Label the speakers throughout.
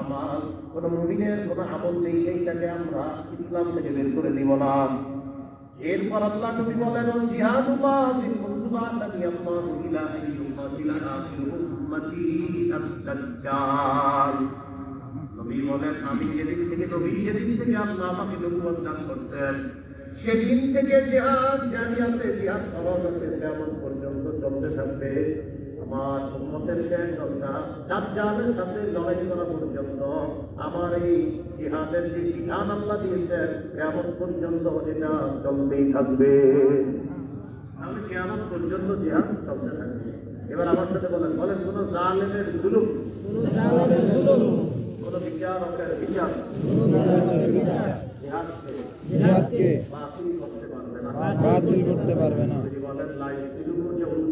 Speaker 1: আমাল কোন মুমিনের কোন আমল নেই এইটাকে আমরা ইসলাম থেকে বের করে দিব না। এরপর আল্লাহ নবী বলেন আমি যেদিন থেকে আমাকে করতেন সেদিন থেকে জিহাদ জারি আছে, জিহাদ ফরজ আছে, তেমন পর্যন্ত চলতে থাকবে। আমার উম্মতের শেষ কথা দাজ্জালের সাথে লড়াই করা পর্যন্ত আমার এই জিহাদের যে বিধান আল্লাহ দিয়েছেন কেমন পর্যন্ত এটা চলতেই থাকবে। তাহলে কেমন পর্যন্ত জিহাদ চলতে থাকবে। এবার আমার সাথে বলেন বলেন কোন জালেমের জুলুম কোন বিচারকের বিচার জিহাদকে বাতিল করতে পারবে না।
Speaker 2: বাতিল করতে পারবে না।
Speaker 1: বলেন লাই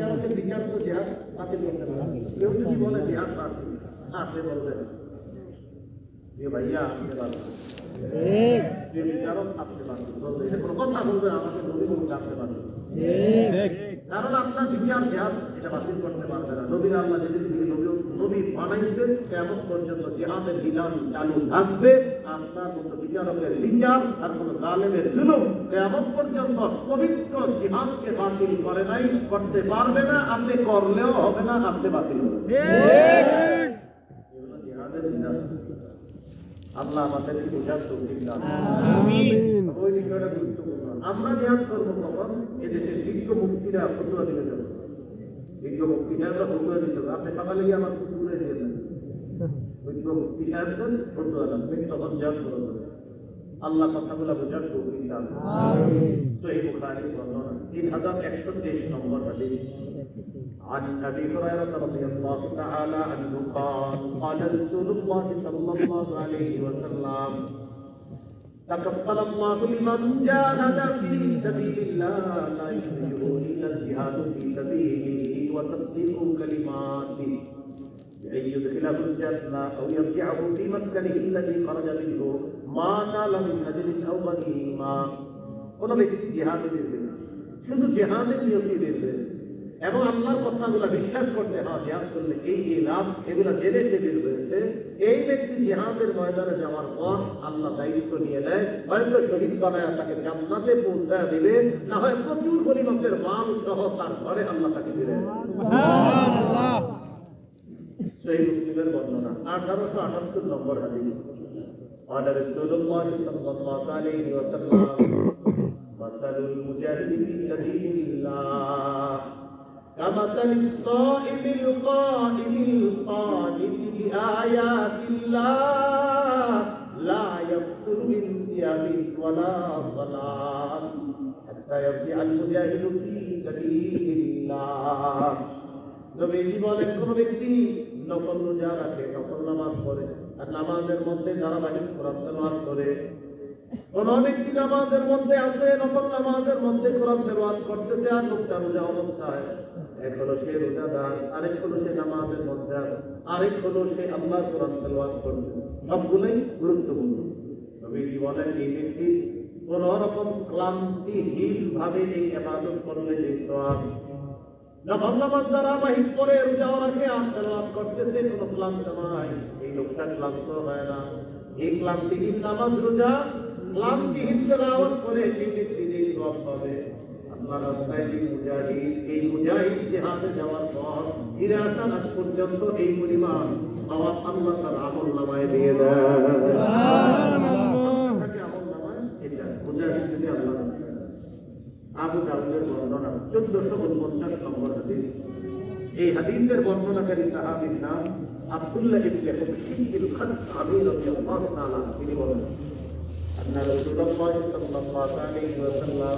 Speaker 1: বিচারকের বিখ্যাত তো জেহাদ বাতিল করতে পারে। কেউ যদি বলে জেহাদ বাতিল আপনি বলবেন যে ভাইয়া আপনি পারবেন যে বিচারক আপনি বাতিল বলবে এটা কোনো কথা বলবে আমাকে নবী বলতে আপনি বাতিল কারণ আপনার বিচার জেহাদ এটা বাতিল করতে পারবে না। নবীর আল্লাহ যেদিন নবী বানাইছে কেমন পর্যন্ত জেহাদের বিধান চালু থাকবে আপনার মতো বিচারকের বিচার আর কোন জালেমের জুলুম কেমন পর্যন্ত পবিত্র জিহাদকে বাতিল করে নাই করতে পারবে না আপনি করলেও হবে না আপনি বাতিল হবে আল্লাহ আমাদেরকে বোঝার তৌফিক দান ওই বিষয়টা গুরুত্বপূর্ণ। আমরা জিহাদ করবো তখন এদেশের বিজ্ঞ মুক্তিরা ফতুয়া দিবে যাবো বিজ্ঞ মুক্তি সাহেবরা ফতুয়া দিতে হবে আপনি সকালে গিয়ে আমার কুকুরে দিয়ে দেন বিজ্ঞ মুক্তি সাহেবদের ফতুয়া দেন তুমি তখন জিহাদ করবো আল্লাহ কথাগুলো বোঝার তৌফিক দান সহিহ বুখারী বর্ণনা 3123 নম্বর হাদিস عن ابي هريره رضي الله تعالى عنه قال قال رسول الله صلى الله عليه وسلم تكفل الله لمن جاهد في سبيل الله لا يخرجه الا الجهاد في سبيله وتصديق كلماته بأن يدخله الجنة أو يرجعه في مسكنه الذي خرج منه ما نال من أجر أو غنيمة কোনো ব্যক্তি জেহাদে বেরবে শুধু জেহাদে নিয়তি বেরবে এবং আল্লাহর কথাগুলো বিশ্বাস করতে হয় জেহাদ করলে এই এই লাভ এগুলো জেনে যে বের হয়েছে এই ব্যক্তি জেহাদের ময়দানে যাওয়ার পর আল্লাহ দায়িত্ব নিয়ে নেয় হয়তো শহীদ বানায় তাকে জান্নাতে পৌঁছায় দিবে না হয় প্রচুর পরিমাণের মাল সহ তার ঘরে আল্লাহ তাকে দিবে সেই মুসলিমের বর্ণনা আঠারোশো আটাত্তর নম্বর হাদিস قال رسول الله صلى الله عليه وسلم مثل المجاهد في سبيل الله كمثل الصائم القائم القائم بآيات الله لا يفتر من صيام ولا صلاة حتى يرجع المجاهد في سبيل الله নবীজি বলেন কোন ব্যক্তি নকল রোজা রাখে নকল নামাজ পড়ে আর নামাজের মধ্যে ধারাবাহিক কোরআন তেলাওয়াত করে কোন ব্যক্তি নামাজের মধ্যে আছে নকল নামাজের মধ্যে কোরআন তেলাওয়াত করতেছে আর লোকটা রোজা অবস্থায় এক হলো সে রোজাদার, আরেক হলো সে নামাজের মধ্যে আরেক হলো সে আল্লাহ কোরআন তেলাওয়াত করবে। সবগুলোই গুরুত্বপূর্ণ। নবীজি বলেন এই ব্যক্তি কোন রকম ক্লান্তিহীন ভাবে এই ইবাদত করলে যে সওয়াব, যখন নামাজ ধারাবাহিক করে রোজা রাখে আত্মলাভ করতেছে, কোনো ক্লান্ত নয় এই লোকটা ক্লান্ত হয় না। এই ক্লান্তিহীন নামাজ রোজা ক্লান্তিহীন তেলাওয়াত করে সেই ব্যক্তি যেই সওয়াব পাবে। আল্লাহ রাস্তায় যে মুজাহিদ এই মুজাহিদ জিহাদে যাওয়ার পর ফিরে আসার আগ পর্যন্ত এই পরিমাণ সওয়াব আল্লাহ তার আমল নামায় দিয়ে দেয় তাকে আমল নামায় এটা মুজাহিদ যদি আল্লাহ রাস্তায় আবু দাউদের বর্ণনা চোদ্দশো উনপঞ্চাশ নম্বর হাদিস এই হাদিসের বর্ণনাকারী সাহাবীর নাম আব্দুল্লাহ ইবনে হুবশিল খাত্তাবী রাদিয়াল্লাহু তাআলা তিনি বলেন أن رسول الله صلى الله عليه وسلم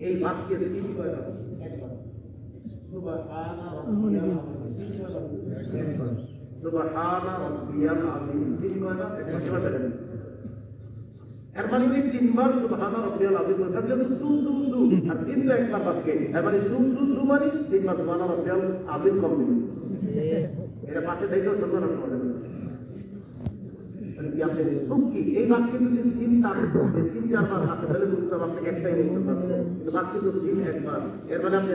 Speaker 1: এই বাক্যে একবার দেখেন এর মানে কি তিনবার সুবহানা রাব্বিয়াল আযীম বলতে গেলে সু সু সু। আর তিন তো একবার বাক্যে এর মানে সু সু সু মানে তিনবার সুবহানা রাব্বিয়াল আযীম কমপ্লিট এটা পাশে দেখেও সুন্দর কি একটাই একবার। এর মানে আপনি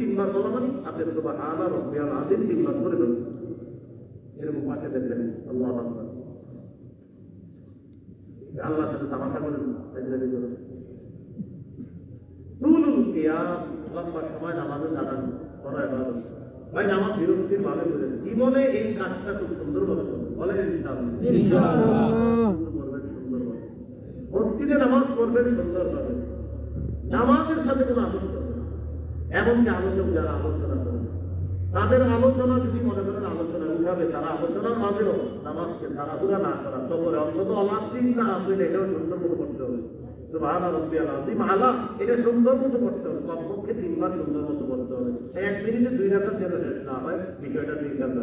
Speaker 1: তিনবার মানে আপনি তিনবার এরকম আল্লাহ ভাবে জীবনে এই কাজটা খুব সুন্দরভাবে করবে বলেন মসজিদে নামাজ পড়বেন সুন্দরভাবে নামাজের সাথে কোনো আলোচনা এমনকি আলোচক যারা আলোচনা করে তাদের আলোচনা যদি মনে করেন আলোচনা উঠাবে তারা আলোচনার মাঝেও নামাজকে তাড়াহুড়া না করা সবরে। অন্তত অলাস্তিক না আসলে এটাও সুন্দর মতো করতে হবে। এটা সুন্দর মতো করতে হবে। কমপক্ষে তিনবার সুন্দর মতো করতে হবে। এক মিনিটে দুই যেন শেষ না হয় বিষয়টা ঠিক আছে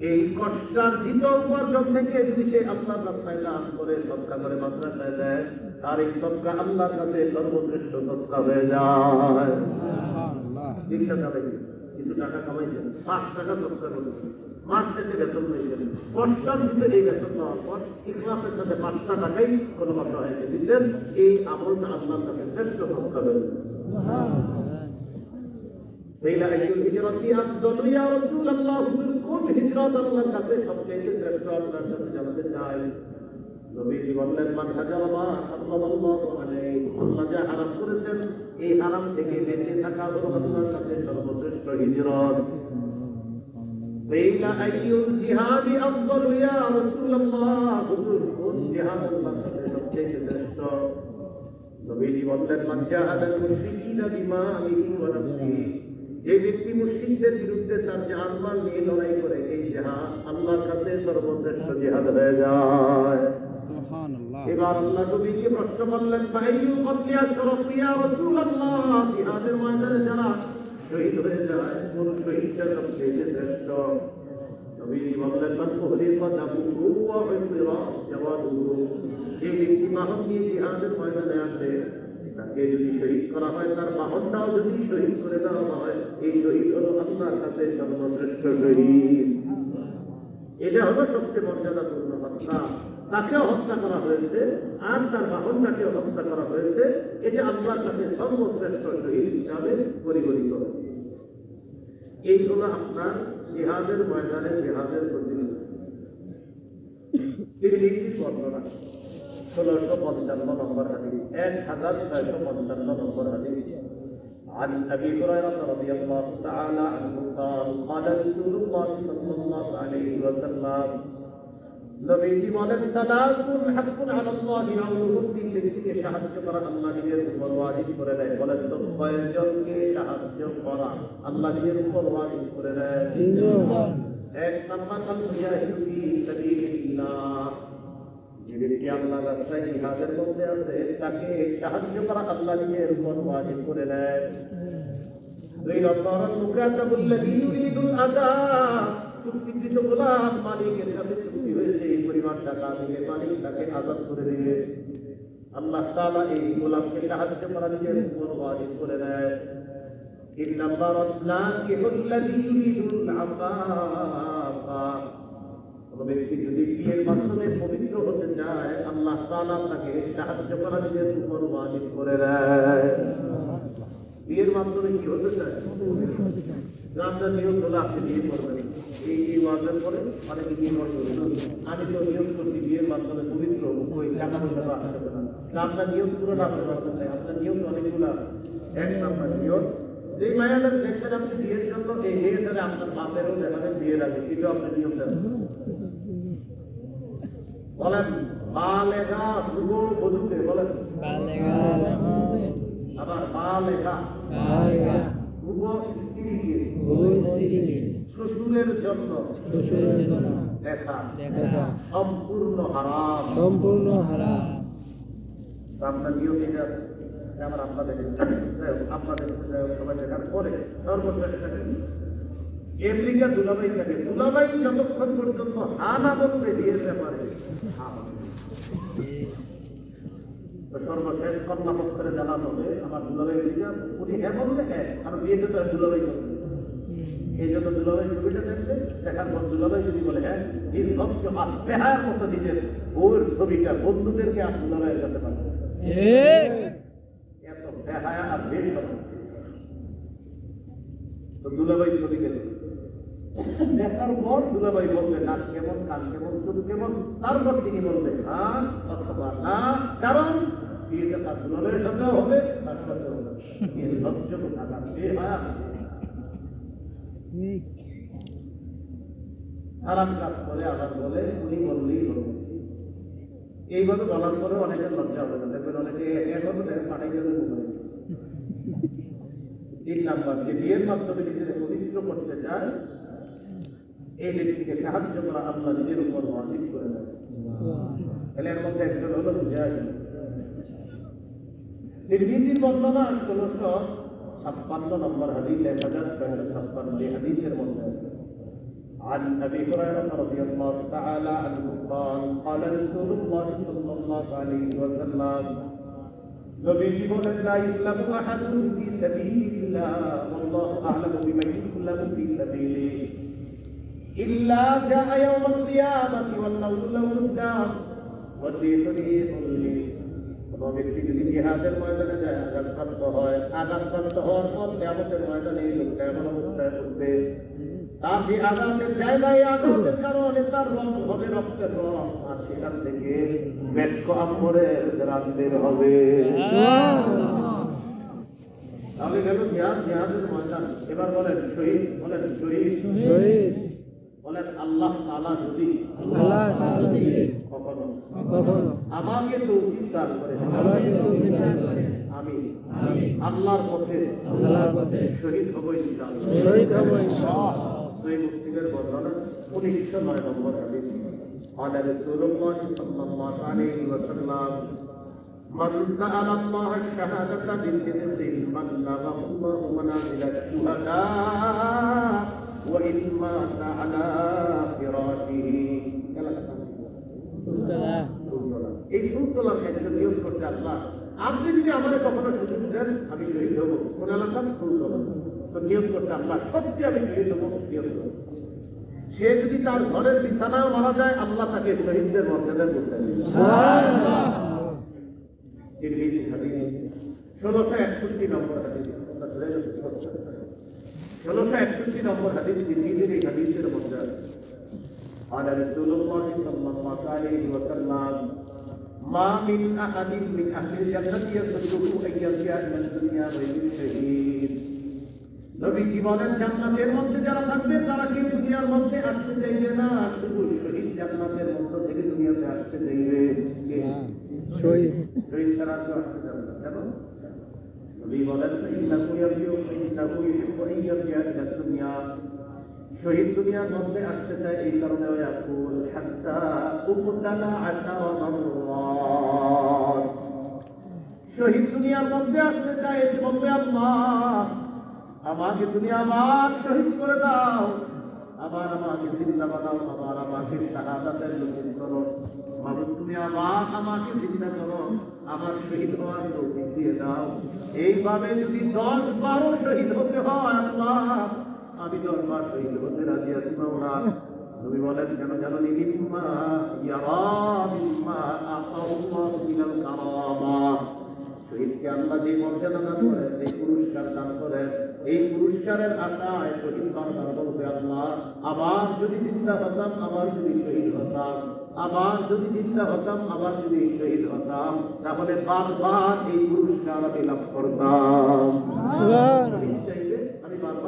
Speaker 1: এই কষ্টার্জিত উপার্জন থেকে যদি সে আল্লাহর রাস্তায় দান করে সদকা করে মাদ্রাসায় দেয় তার এই সদকা আল্লাহর কাছে সর্বশ্রেষ্ঠ সদকা হয়ে যায়। কিন্তু টাকা কামাইছেন পাঁচ টাকা সৎকার করেছেন মাস শেষে বেতন এই বেতন পাওয়ার পর সাথে পাঁচটা টাকাই কোনো কথা হয়েছে এই আমলটা আল্লাহর কাছে শ্রেষ্ঠ সৎকার হয়ে قيل أي الهجرة أفضل يا رسول الله হুজুর কোন হিজরত আল্লাহর কাছে সবচেয়ে শ্রেষ্ঠ আল্লাহর কাছে জানাতে চাই নবীজি বললেন মান হাজার মা সাল্লাল্লাহু আলাইহি আল্লাহ যা হারাম করেছেন এই হারাম থেকে বেঁচে থাকা হলো আল্লাহর কাছে সর্বশ্রেষ্ঠ হিজরত قيل أي الجهاد أفضل يا رسول الله হুজুর কোন জিহাদ আল্লাহর কাছে সবচেয়ে শ্রেষ্ঠ নবীজি বললেন মান জাহাদাল মুশরিকিনা বিমালিহি ওয়া নাফসিহি যে ব্যক্তি মুশরিকদের বিরুদ্ধে তার জানমাল নিয়ে লড়াই করে এই জিহাদ আল্লাহর কাছে সর্বশ্রেষ্ঠ জিহাদ হয়ে যায়। এবার আল্লাহ নবীকে প্রশ্ন করলেন ফাইয়ু কতলিয়া শরফিয়া রাসূলুল্লাহ। জিহাদের ময়দানে যারা শহীদ হয়ে যায় কোন শহীদটা সবচেয়ে শ্রেষ্ঠ? নবীজি বললেন মান উহরিকা দামুহু ওয়া উসরা জাওয়াদুহু। যে ব্যক্তি মাহন নিয়ে জিহাদের ময়দানে আসে তাকে যদি শহীদ করা হয়, তার বাহনটাও যদি শহীদ করে দেওয়া হয়, এই শহীদ হলো আল্লাহর কাছে সর্বশ্রেষ্ঠ শহীদ। এটা হলো সবচেয়ে মর্যাদাপূর্ণ হত্যা। তাকেও হত্যা করা হয়েছে, আর তার বাহনটাকেও হত্যা করা হয়েছে। এটা আল্লাহর কাছে সর্বশ্রেষ্ঠ শহীদ হিসাবে পরিগণিত। এই হলো আপনার জিহাদের ময়দানে জিহাদের প্রতিনিধি। তিরমিজির বর্ণনা ষোলোশো পঞ্চান্ন নম্বর হাদিস এক হাজার ছয়শো পঞ্চান্ন নম্বর হাদিস عن ابي هريره رضي الله تعالى عنه قال قال رسول الله صلى الله عليه وسلم নবীজি বলেন সালাসুন হাক্কুন আলাল্লাহি আউনুহু তিন ব্যক্তিকে সাহায্য করা আল্লাহ নিজের উপর ওয়াজিব করে দেয় বলেন তো কয়েকজনকে সাহায্য করা আল্লাহ নিজের উপর ওয়াজিব করে দেয়
Speaker 2: তিনজন
Speaker 1: এক নাম্বার আল মুজাহিদু ফি সাবিলিল্লাহ যে ব্যক্তি আল্লাহর রাস্তায় জিহাদের মধ্যে আছে, তাকে সাহায্য করা আল্লাহ নিজের উপর ওয়াজিব করে দেয় দুই নম্বর মুকাতাবুল্লাযী ইউরিদুল আদা, চুক্তিকৃত এই পরিমাণ টাকা দিলে মালিক তাকে আজাদ করে দিবে। আল্লাহ তাআলা এই গোলামকে সাহায্য করার জন্য উপর ওয়াজিব করে দেয় তিন নাম্বার নাকিহুল্লাযী ইউরিদুল আফাফা ব্যক্তি যদি বিয়ের মাধ্যমে পবিত্র হতে চায় আল্লাহ তাকে সাহায্য করার জন্য উপর ওয়াজিব করে দেয়। বিয়ের মাধ্যমে কি হতে চায়? আপনার নিয়ম হলো আপনি বিয়ে করবেন। এই এই ওয়াজের পরে বিয়ে করবেন আমি তো নিয়ম করছি বিয়ের মাধ্যমে পবিত্র হব, কই টাকা পয়সা তো আসতে পারে না। নিয়ম পুরো রাখতে পারবেন না আপনার নিয়ম তো অনেকগুলো। এক নাম্বার নিয়ম যে মায়াদের দেখবেন আপনি বিয়ের জন্য এই মেয়েটারে আপনার বাপেরও দেখাবেন বিয়ের আগে। কিন্তু আপনার নিয়ম দেন বলেন বালেগা যুব বধূকে বলেন। আবার বালেগা। যুব স্ত্রীকে শ্বশুরের জন্য দেখা। সম্পূর্ণ হারাম।
Speaker 2: সম্পূর্ণ হারা
Speaker 1: আপনার নিয়ম এটা আমার আপনাদের আপনাদের সবাই দেখার পরে সর্বশেষ দেখেন, আমেরিকা দুলাভাই থাকে। দুলাভাই যতক্ষণ পর্যন্ত হানা বলতে দিয়েছে পারে হা সর্বশেষ কন্যা জানানো হবে আমার দুলাভাই উনি হ্যাঁ বললে হ্যাঁ আর বিয়েতে তো দুলাভাই করবে। এই জন্য দুলাভাই ছবিটা দেখবে দেখার পর দুলাভাই যদি বলে হ্যাঁ বেহার মতো নিজের বউয়ের ছবিটা বন্ধুদেরকে আর দুলাভাইয়ের কাছে পাঠাবে। এত আর বেশ। তো দুলাভাই ছবি গেল দেখার পর নাচ কেমন কান কেমন কেমন তারপর তিনি হ্যাঁ অথবা না, কারণ খারাপ কাজ বলে, উনি বললেই এইভাবে বলার পরে অনেকের লজ্জা হবে না। দেখবেন অনেকে এখন পাঠাই নাম্বার, যে বিয়ের মাধ্যমে নিজেদের পবিত্র করতে চায় এই ব্যক্তিকে সাহায্য করা আল্লাহ নিজের উপর ওয়াজিব করে দেয় তাহলে এর মধ্যে একজন হলো মুজাহিদ নির্ভীতির বর্ণনা ষোলোশো ছাপ্পান্ন নম্বর হাদিস এক হাজার ছয়শো ছাপ্পান্ন এই হাদিসের মধ্যে আছে عن ابي هريره رضي الله تعالى عنه قال قال رسول الله صلى الله عليه وسلم নবীজি বলেন লা ইসলামু আহাদুন ফি সাবিলিল্লাহ ওয়াল্লাহু আ'লামু বিমান ইসলামু ফি সাবিলিহি ইল্লা ব্যক্তি যদি জিহাদের ময়দানে যায় আঘাতপ্রাপ্ত হয় আঘাতপ্রাপ্ত হওয়ার পর কিয়ামতের ময়দানে এই লোকটা এমন যে আঘাতের জায়গায় আঘাতের কারণে তার রং হবে রক্তের রং আর সেখান থেকে আম্বরের গ্রাম বের হবে তাহলে গেল ময়দান এবার বলেন শহীদ বলেন শহীদ
Speaker 2: শহীদ
Speaker 1: বলেন আল্লাহ তাআলা যদি
Speaker 2: আল্লাহ তাআলা যদি
Speaker 1: কখনো
Speaker 2: কখনো
Speaker 1: আমাকে তৌফিক দান করে
Speaker 2: আমাকে তৌফিক দান করে,
Speaker 1: আমি
Speaker 2: আমি
Speaker 1: আল্লাহর পথে
Speaker 2: আল্লাহর পথে
Speaker 1: শহীদ হব ইনশাআল্লাহ
Speaker 2: শহীদ হব ইনশাআল্লাহ
Speaker 1: সেই মুসলিমের বর্ণনা উনিশশো নয় নম্বর হাদিস قال رسول الله صلى الله عليه وسلم من سأل الله الشهادة بصدق بلغه الله منازل الشهداء وإن مات على এই সুতলার ক্ষেত্রে নিয়োগ করতে আল্লাহ আপনি যদি আমাদের কখনো সুযোগ দেন আমি শহীদ হবো কোন এলাকার সুতলা তো নিয়োগ করতে আল্লাহ সত্যি আমি শহীদ হবো নিয়োগ করবো সে যদি তার ঘরের বিছানায় মারা যায় আল্লাহ তাকে শহীদদের মর্যাদায় বসে ষোলোশো একষট্টি নম্বর হাদিস ষোলোশো একষট্টি নম্বর হাদিস দিল্লির এই হাদিসের মধ্যে আছে قال رسول الله صلى الله عليه وسلم ما من أحد من أهل الجنة يصدق أن يرجع إلى الدنيا غير شهيد নবী জীবনের জান্নাতের মধ্যে যারা থাকবে তারা কি দুনিয়ার মধ্যে আসতে চাইবে না শুধু শহীদ জান্নাতের মধ্য থেকে দুনিয়াতে আসতে চাইবে কে?
Speaker 2: শহীদ
Speaker 1: শহীদ ছাড়া কেউ আসতে যাবে না কেন নবী বলেন ইন্নাহু ইয়ারজিউ ইন্নাহু ইউহিব্বু আন ইয়ারজি'a ইলা দুনিয়া শহীদ দুনিয়ার মধ্যে আসতে চায় এই কারণে ওই আকুল হাত্তা আশারা মাররাত শহীদ দুনিয়ার মধ্যে আসতে চায় এসে বলবে আল্লাহ। আমাকে তুমি আবার শহীদ করে দাও। আবার আমাকে জিন্দা বানাও, আবার আমাকে শাহাদাতের নসিব করো। মাবুদ তুমি আবার আমাকে জিন্দা করো। আমার শহীদ হওয়ার তৌফিক দিয়ে দাও। এইভাবে যদি দশ বারো শহীদ হতে হয় আল্লাহ আমি বার শহীদ হতে রাজি আছি মাওলা নবী বলেন কেন জানো নি? মিম্মা ইয়ারা মিম্মা আতাল্লাহু মিনাল কারামা। শহীদকে আল্লাহ যে মর্যাদা দান করেন পুরস্কার দান করেন এই পুরস্কারের আশায় শহীদ বান্দার বলবে আল্লাহ আবার যদি চিন্তা হতাম আবার যদি শহীদ হতাম আবার যদি চিন্তা হতাম আবার যদি শহীদ হতাম তাহলে বারবার এই পুরস্কার আমি লাভ করতাম।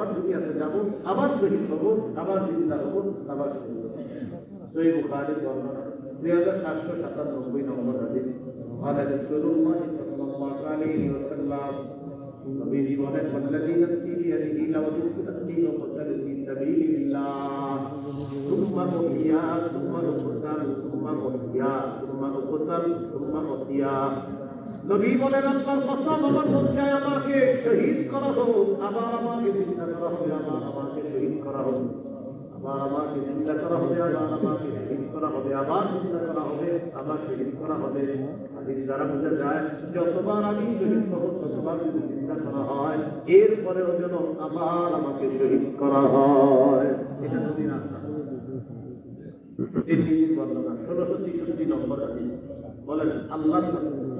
Speaker 2: সুবহান
Speaker 1: শহীদ চাইলে আমি বারবার দুনিয়াতে যাব আবার শহীদ হবো আবার চিন্তা হবো আবার শহীদ হবো সই বুখারের বর্ণনা দুই হাজার সাতশো সাতানব্বই নম্বর হাদিস قال رسول الله صلى الله عليه وسلم নবীজি বলেন والذي نفسي بيده لو تؤتي وقتل في سبيل الله ثم أحيا ثم أقتل ثم أحيا ثم أقتل ثم أحيا নবী বলেন, আল্লাহর কসম আমার মধ্যে আমাকে শহীদ করা হোক, আবার আমাকে চিন্তা করা হবে, আবার আমাকে শহীদ করা হবে, আবার আমাকে চিন্তা করা হবে, আবার আমাকে শহীদ করা হবে, আবার চিন্তা করা হবে, আবার শহীদ করা হবে। দ্বারা বোঝা যায়, যতবার আমি শহীদ হব, ততবার যদি চিন্তা করা হয়, এরপরেও যেন আবার আমাকে শহীদ করা হয়। এটা যদি না বর্ণনা, ষোলোশো তেষট্টি নম্বর বলেন আল্লাহ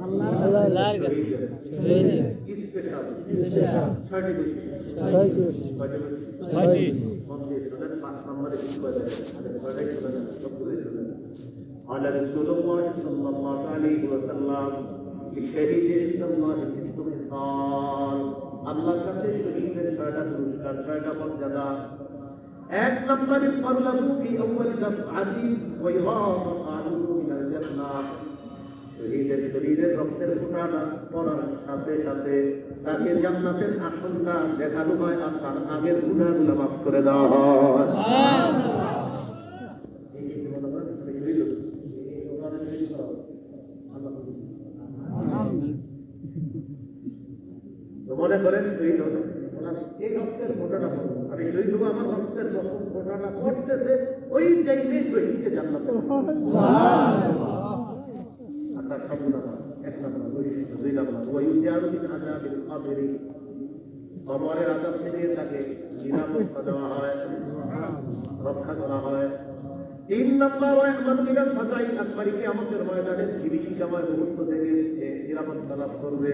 Speaker 2: আল্লাহর কাছে শহীদের
Speaker 1: স্পেশাল
Speaker 2: স্পেশাল
Speaker 1: ছয়টি বেশি
Speaker 2: ছয়টি বেশি।
Speaker 1: ছয়টি বেশি
Speaker 2: ছয়টি
Speaker 1: মন্দির শোনেন পাঁচ নম্বরে কি করে ছয়টাই শোনেন সবগুলোই শোনেন قال رسول الله صلى الله عليه وسلم للشهيد عند الله ست خصال আল্লাহর কাছে শহীদের ছয়টা পুরস্কার ছয়টা মর্যাদা এক নম্বরে ফরলাহু ফি আউয়াল দাফআতি ওয়া ইগাম আলুহু মিনাল জান্নাহ শহীদের শরীরের রক্তের ফোঁটাটা পড়ার সাথে সাথে তাকে জান্নাতের আসনটা দেখানো হয় আর তার আগের গুণাগুলো মাফ করে দেওয়া হয়। মনে করেন শহীদ হলো এই রক্তের ফোঁটাটা পড়ল। আমি শহীদ আমার রক্তের রক্ত ফোঁটাটা পড়তেছে, ওই চাইলে শহীদকে জান্নাতে সব নামা এক নাম্বার দুই দুই নাম্বার, ওই উদ্যানুদ্দিন কাবেরি কবরের আজাব থেকে তাকে নিরাপত্তা দেওয়া হয়, রক্ষা করা হয়। তিন নম্বর ওই মানুষের ফাঁকাই আকবরীকে আমাদের ময়দানে জীবিকাময় মুহূর্ত থেকে নিরাপত্তা লাভ করবে।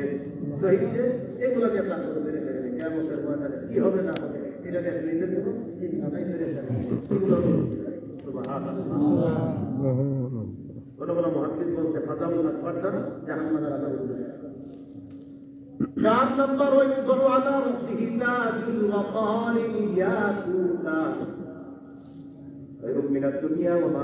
Speaker 1: শহীদে এগুলো দিয়ে আল্লাহ করে বেড়ে বেড়ে কেমতের ময়দানে কি হবে না হবে, এটা দিয়ে বেঁধে দেবো চিন্তা নাই বেড়ে যাবে এগুলো কোন কোন মহাদ্দিস বলছে ফাজাবুল আকবর জাহান্নামের আজাব উঠবে চার নম্বর ওই করো আলা রসিহি তাজুল ওয়াকারি ইয়াকুতা خير من الدنيا وما